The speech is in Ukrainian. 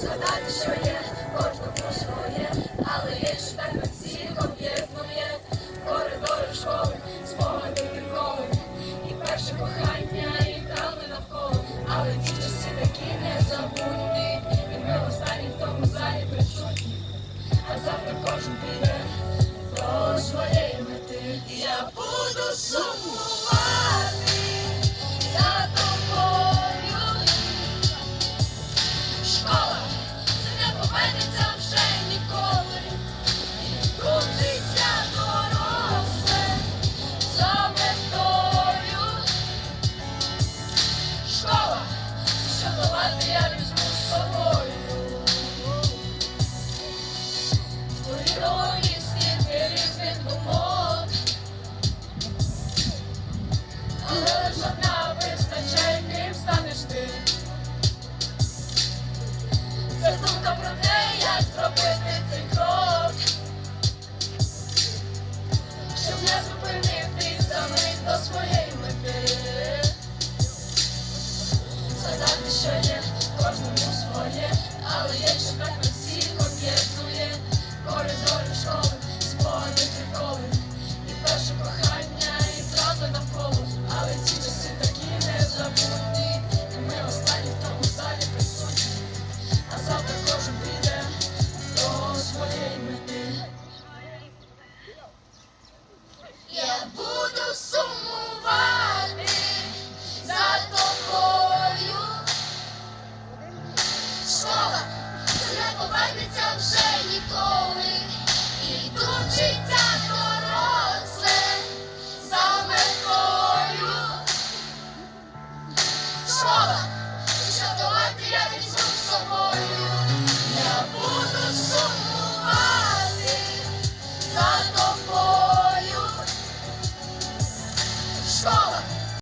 Згадати, що є, кожному своє, але є ще всі такі незабутні, і ми останні в тому залі присутні, а завтра кожен піде до своєї мети. Я буду сумнів. якщо так нас всіх об'єднує коридори школи, спогади приколи, і перше кохання, і зразу навколо.